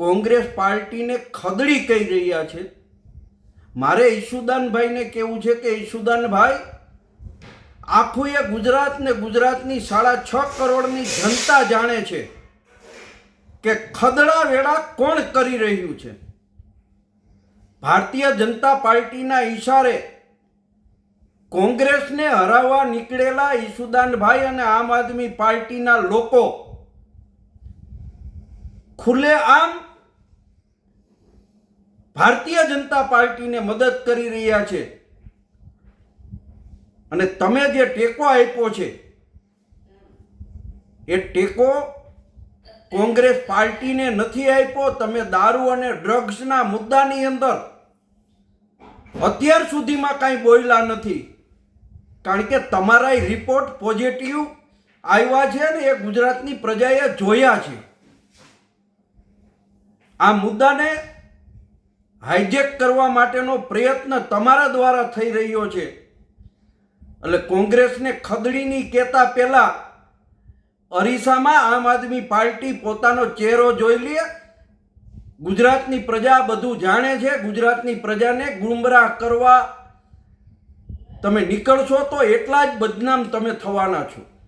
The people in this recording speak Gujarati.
કોંગ્રેસ પાર્ટીને ખદડી કહી રહ્યા છે. મારે ઈશુદાનભાઈને કહેવું છે કે, ઈશુદાનભાઈ, આખું એ ગુજરાત ને ગુજરાતની સાડા છ કરોડની જનતા જાણે છે કે ખદડા વેળા કોણ કરી રહ્યું છે. ભારતીય જનતા પાર્ટીના ઈશારે કોંગ્રેસને હરાવવા નીકળેલા ઈશુદાનભાઈ અને આમ આદમી પાર્ટીના લોકો ખુલ્લે આમ ભારતીય જનતા પાર્ટીને મદદ કરી રહ્યા છે. અને તમે જે ટેકો આપ્યો છે, એ ટેકો કોંગ્રેસ પાર્ટીને નથી આપ્યો, તમે દારૂ અને ડ્રગ્સના મુદ્દાની અંદર અત્યાર સુધીમાં કાંઈ બોલ્યા નથી. કારણ કે તમારા રિપોર્ટ પોઝિટિવ આવ્યા છે ને એ ગુજરાતની પ્રજાએ જોયા છે. આ મુદ્દાને હાઈજેક કરવા માટેનો પ્રયત્ન તમારા દ્વારા થઈ રહ્યો છે. એટલે કોંગ્રેસને ખદડીની કહેતા પહેલા અરીસામાં આમ આદમી પાર્ટી પોતાનો ચહેરો જોઈ લે. ગુજરાતની પ્રજા બધું જાણે છે. ગુજરાતની પ્રજાને ગુમરાહ કરવા તમે નીકળશો તો એટલા જ બદનામ તમે થવાના છો.